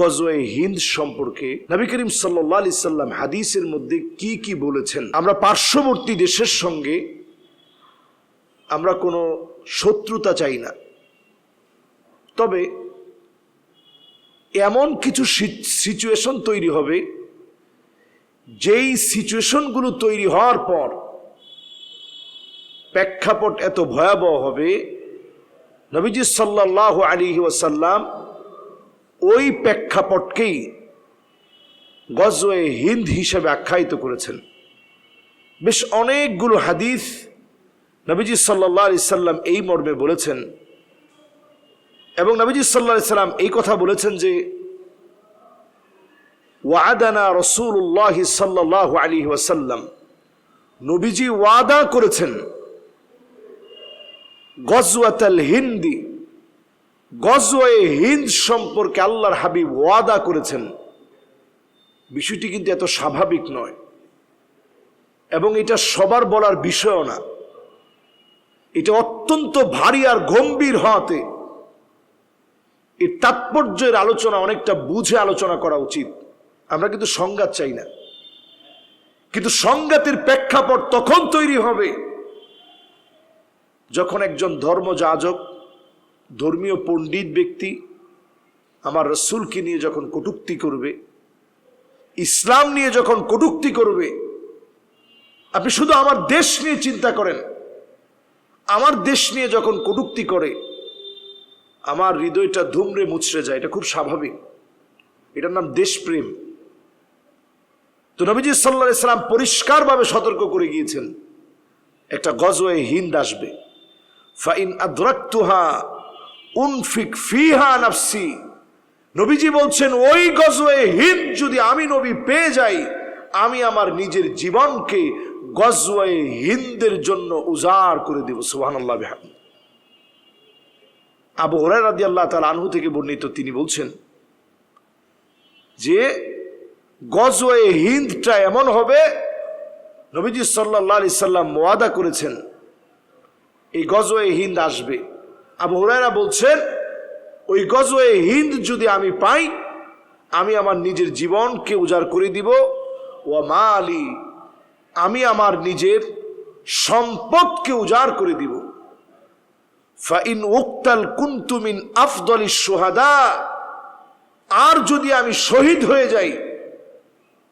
গজওয়ে হিন্দ সম্পর্কে নবী করিম সাল্লাহ আলি সাল্লাম হাদিসের মধ্যে কি কি বলেছেন? আমরা পার্শ্ববর্তী দেশের সঙ্গে আমরা কোনো শত্রুতা চাই না। তবে এমন কিছু সিচুয়েশন তৈরি হবে, যেই সিচুয়েশনগুলো তৈরি হওয়ার পর প্রেক্ষাপট এত ভয়াবহ হবে, নবীজি সাল্লাহ আলী ওয়াসাল্লাম ওই প্রেক্ষাপটকেই গজওয়ে হিন্দ হিসেবে আখ্যায়িত করেছেন। বেশ অনেকগুলো হাদিস নবীজি সাল্লাহ আলি সাল্লাম এই মর্মে বলেছেন এবং নবীজি সাল্লাহ আলি সাল্লাম এই কথা বলেছেন যে, ওয়াদানা রসুল্লাহ সাল্লাহ আলী ওয়াসাল্লাম। নবীজি ওয়াদা করেছেন, গজওয়াতাল হিন্দি গজওয়ে হিন্দ সম্পর্কে আল্লাহর হাবিব ওয়াদা করেছেন। বিষয়টি কিন্তু এত স্বাভাবিক নয়। এবং এটা সবার বলার বিষয়ও না। এটা অত্যন্ত ভারী আর গম্ভীর হওয়াতে এর তাৎপর্যের আলোচনা অনেকটা বুঝে আলোচনা করা উচিত। আমরা কিন্তু সংঘাত চাই না। কিন্তু সংঘাতের প্রেক্ষাপট তখন তৈরি হবে যখন একজন ধর্মযাজক ধর্মীয় পণ্ডিত ব্যক্তি আমার রসুলকে নিয়ে যখন কটুক্তি করবে, ইসলাম নিয়ে যখন কটুক্তি করবে, আপনি শুধু আমার দেশ নিয়ে চিন্তা করেন, আমার দেশ নিয়ে যখন কটুক্তি করে, আমার হৃদয়টা ধুমড়ে মুচড়ে যায়, এটা খুব স্বাভাবিক। এটার নাম দেশপ্রেম। তো নবীজি সাল্লা ইসলাম পরিষ্কারভাবে সতর্ক করে গিয়েছেন, একটা গজওয়ে হিন্দ আসবে, ফাইন আদ্রাক্তুহা উনফিক ফিহা নাফসি। নবীজি বলছেন, ওই গজওয়ে হিন্দ যদি আমি নবী পেয়ে যাই, আমি আমার নিজের জীবনকে গজওয়ে হিন্দের জন্য উজাড় করে দেব। সুহান আল্লাহ আবু হরাই রাদি আল্লাহ তাল আনহু থেকে বর্ণিত তিনি বলছেন যে, গজওয়ে হিন্দটা এমন হবে, নবীজি সাল্লাহ আলি সাল্লাম মোয়াদা করেছেন, এই গজওয়ে হিন্দ আসবে। আবু হুরায়রা বলছেন, ওই গজওয়ে হিন্দ যদি আমি পাই, আমি আমার নিজের জীবনকে উজাড় করে দিব। ও মা আলী আমি আমার নিজের সম্পদকে উজাড় করে দিব। ফাইন উক্তাল কুন্তুমিন আফদলি সোহাদা আর যদি আমি শহীদ হয়ে যাই,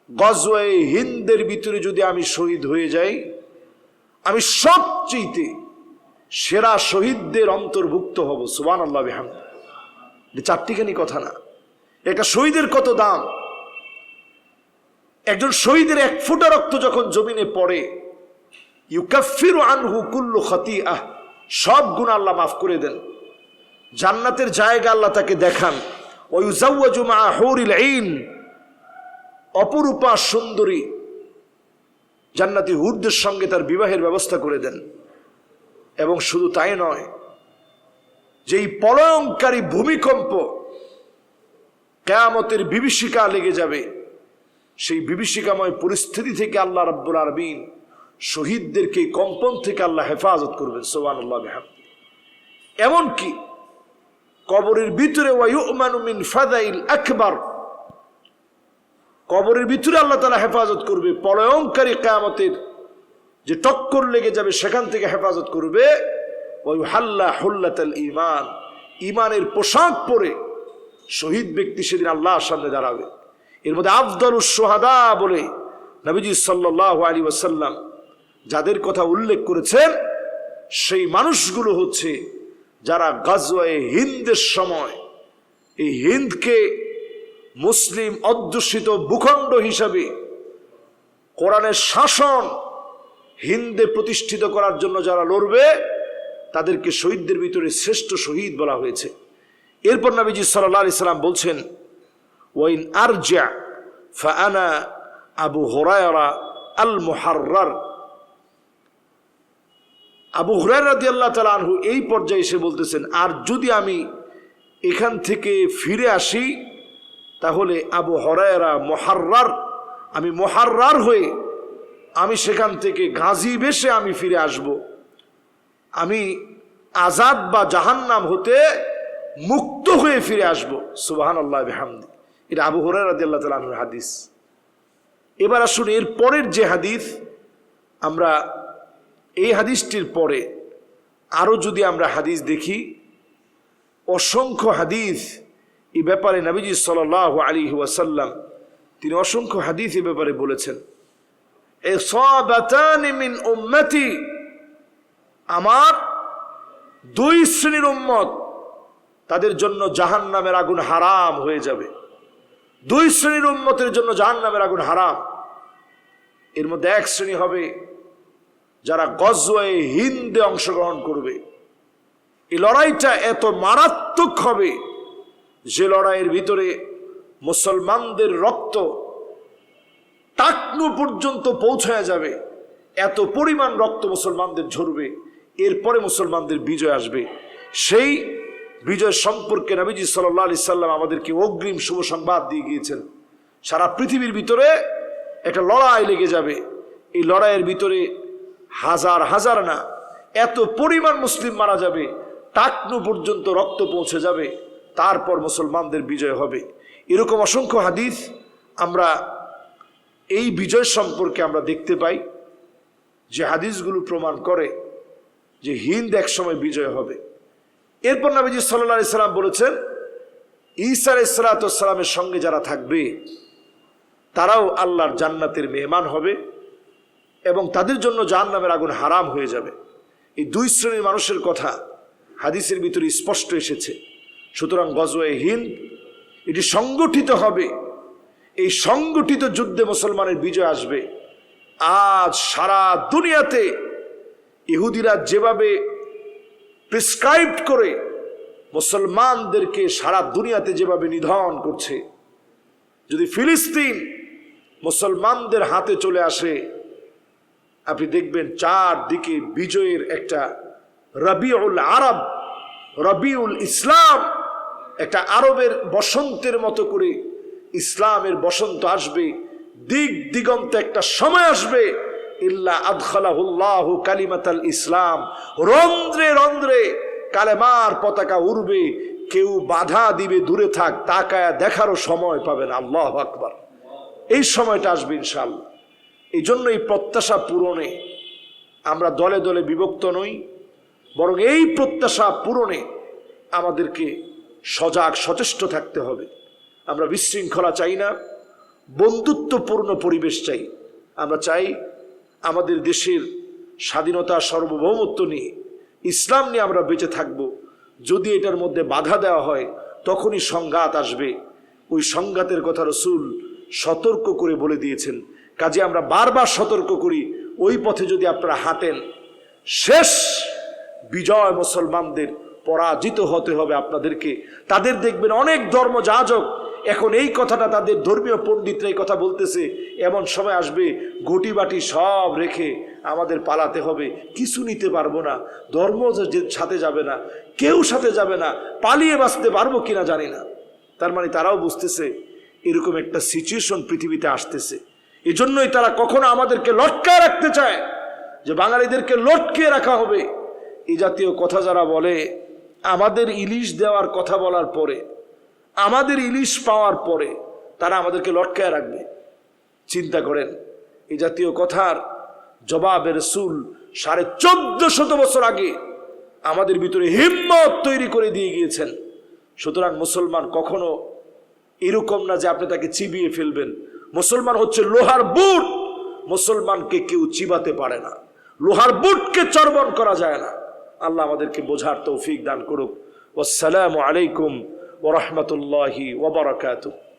গজওয়ে হিন্দের ভিতরে যদি আমি শহীদ হয়ে যাই, আমি সবচেয়ে সেরা শহীদদের অন্তর্ভুক্ত হব সুবান আল্লাহ বেহাম চারটিখানি কথা না। একটা শহীদের কত দাম? একজন শহীদের এক ফুটা রক্ত যখন জমিনে পড়ে, ইউকাফির আনহু কুল্লু খতি আহ সব গুণ আল্লাহ মাফ করে দেন। জান্নাতের জায়গা আল্লাহ তাকে দেখান। ওই উজাউজুমা হরিল অপরূপা সুন্দরী জান্নাতি হুরদের সঙ্গে তার বিবাহের ব্যবস্থা করে দেন। এবং শুধু তাই নয়, যেই পলয়ঙ্কারী ভূমিকম্প কেয়ামতের বিভীষিকা লেগে যাবে, সেই বিভীষিকাময় পরিস্থিতি থেকে আল্লাহ রব্বুল আরবিন শহীদদেরকে কম্পন থেকে আল্লাহ হেফাজত করবেন সোহান আল্লাহ এমনকি কবরের ভিতরে ফাদাইল আকবর, কবরের ভিতরে আল্লাহ তালা হেফাজত করবে পলয়ঙ্কারী কেয়ামতের যে টক্কর লেগে যাবে, সেখান থেকে হেফাজত করবে। ওই হাল্লা হুল্লাতাল ইমান ইমানের পোশাক পরে শহীদ ব্যক্তি সেদিন আল্লাহর সামনে দাঁড়াবে। এর মধ্যে আফদল সোহাদা বলে নবীজি সাল্লাহ আলী ওয়াসাল্লাম যাদের কথা উল্লেখ করেছেন, সেই মানুষগুলো হচ্ছে যারা গাজওয়ায়ে হিন্দের সময় এই হিন্দকে মুসলিম অধ্যুষিত ভূখণ্ড হিসাবে কোরআনের শাসন হিন্দে প্রতিষ্ঠিত করার জন্য যারা লড়বে, তাদেরকে শহীদদের ভিতরে শ্রেষ্ঠ শহীদ বলা হয়েছে। এরপর নবীজি সাল্লাহ আলি সাল্লাম বলছেন, ওয়াইন আরজা ফানা আবু হরায়রা আল মুহার্রার আবু হরাই রাদি আল্লাহ তালা আনহু এই পর্যায়ে এসে বলতেছেন, আর যদি আমি এখান থেকে ফিরে আসি, তাহলে আবু হরায়রা মহার্রার, আমি মহার্রার হয়ে আমি সেখান থেকে গাজী বেশে আমি ফিরে আসব। আমি আজাদ বা জাহান্নাম হতে মুক্ত হয়ে ফিরে আসব। সুবাহান আল্লাহ বেহামদি। এটা আবু হরাই রাজি আল্লাহ হাদিস। এবার আসুন এর পরের যে হাদিস, আমরা এই হাদিসটির পরে আরও যদি আমরা হাদিস দেখি, অসংখ্য হাদিস এ ব্যাপারে নবীজি সাল আলী ওয়াসাল্লাম, তিনি অসংখ্য হাদিস এ ব্যাপারে বলেছেন। মিন উম্মতি। আমার দুই শ্রেণির উম্মত, তাদের জন্য জাহান নামের আগুন হারাম হয়ে যাবে। দুই শ্রেণির উম্মতের জন্য জাহান নামের আগুন হারাম। এর মধ্যে এক শ্রেণি হবে যারা গজওয়ে হিন্দে অংশগ্রহণ করবে। এই লড়াইটা এত মারাত্মক হবে যে লড়াইয়ের ভিতরে মুসলমানদের রক্ত টাকনু পর্যন্ত পৌঁছায় যাবে। এত পরিমাণ রক্ত মুসলমানদের ঝরবে, এরপরে মুসলমানদের বিজয় আসবে। সেই বিজয় সম্পর্কে নবীজি সাল্লাহ আলি সাল্লাম আমাদেরকে অগ্রিম শুভ সংবাদ দিয়ে গিয়েছেন। সারা পৃথিবীর ভিতরে একটা লড়াই লেগে যাবে। এই লড়াইয়ের ভিতরে হাজার হাজার না, এত পরিমাণ মুসলিম মারা যাবে, টাকনু পর্যন্ত রক্ত পৌঁছে যাবে, তারপর মুসলমানদের বিজয় হবে। এরকম অসংখ্য হাদিস আমরা এই বিজয় সম্পর্কে আমরা দেখতে পাই যে হাদিসগুলো প্রমাণ করে যে হিন্দ একসময় বিজয় হবে। এরপর নবীজি সাল্লা সাল্লাম বলেছেন, ঈসা ইসলাতামের সঙ্গে যারা থাকবে, তারাও আল্লাহর জান্নাতের মেহমান হবে এবং তাদের জন্য জাহান্নামের আগুন হারাম হয়ে যাবে। এই দুই শ্রেণির মানুষের কথা হাদিসের ভিতরে স্পষ্ট এসেছে। সুতরাং গজওয়ে হিন্দ, এটি সংগঠিত হবে এই সংগঠিত যুদ্ধে মুসলমানের বিজয় আসবে। আজ সারা দুনিয়াতে ইহুদিরা যেভাবে প্রিসক্রাইব করে, মুসলমানদেরকে সারা দুনিয়াতে যেভাবে নিধন করছে, যদি ফিলিস্তিন মুসলমানদের হাতে চলে আসে, আপনি দেখবেন চারদিকে বিজয়ের একটা রবিউল আরব, রবিউল ইসলাম, একটা আরবের বসন্তের মতো করে ইসলামের বসন্ত আসবে, দিক দিগন্তে একটা সময় আসবে। ইল্লা আদখালাহুল্লাহ কালিমাতাল ইসলাম। রন্ধ্রে রন্ধ্রে কালেমার পতাকা উড়বে। কেউ বাধা দিবে, দূরে থাক, তাকায়া দেখারও সময় পাবেন আল্লাহ আকবার। এই সময়টা আসবে ইনশাল্লাহ এই জন্য এই প্রত্যাশা পূরণে আমরা দলে দলে বিভক্ত নই, বরং এই প্রত্যাশা পূরণে আমাদেরকে সজাগ, সচেষ্ট থাকতে হবে। আমরা বিশৃঙ্খলা চাই না, বন্ধুত্বপূর্ণ পরিবেশ চাই। আমরা চাই আমাদের দেশের স্বাধীনতা, সার্বভৌমত্ব নিয়ে, ইসলাম নিয়ে আমরা বেঁচে থাকব। যদি এটার মধ্যে বাধা দেওয়া হয়, তখনই সংঘাত আসবে। ওই সংঘাতের কথা রসুল সতর্ক করে বলে দিয়েছেন। কাজে আমরা বারবার সতর্ক করি, ওই পথে যদি আপনারা হাঁটেন, শেষ বিজয় মুসলমানদের পরাজিত হতে হবে আপনাদেরকে। তাদের দেখবেন অনেক ধর্ম যাজক এখন এই কথাটা তাদের ধর্মীয় পণ্ডিতরা এই কথা বলতেছে। এমন সময় আসবে ঘটি বাটি সব রেখে আমাদের পালাতে হবে। কিছু নিতে পারব না, ধর্ম সাথে যাবে না, কেউ সাথে যাবে না, পালিয়ে বাঁচতে পারব কিনা জানি না। তার মানে তারাও বুঝতেছে, এরকম একটা সিচুয়েশন পৃথিবীতে আসতেছে। এই জন্যই তারা কখনো আমাদেরকে লটকায় রাখতে চায় যে বাঙালিদেরকে লটকে রাখা হবে। এই জাতীয় কথা যারা বলে, আমাদের ইলিশ দেওয়ার কথা বলার পরে আমাদের ইলিশ পাওয়ার পরে তারা আমাদেরকে লটকায় রাখবে। চিন্তা করেন, এই জাতীয় কথার জবাবের সুল সাড়ে চোদ্দ শত বছর আগে আমাদের ভিতরে হিম্মত তৈরি করে দিয়ে গিয়েছেন। সুতরাং মুসলমান কখনো এরকম না যে আপনি তাকে চিবিয়ে ফেলবেন। মুসলমান হচ্ছে লোহার বুট। মুসলমানকে কেউ চিবাতে পারে না। লোহার বুটকে চর্বণ করা যায় না। আল্লাহ আমাদেরকে বোঝার তৌফিক দান করুক। আসসালামু আলাইকুম ورحمة الله وبركاته.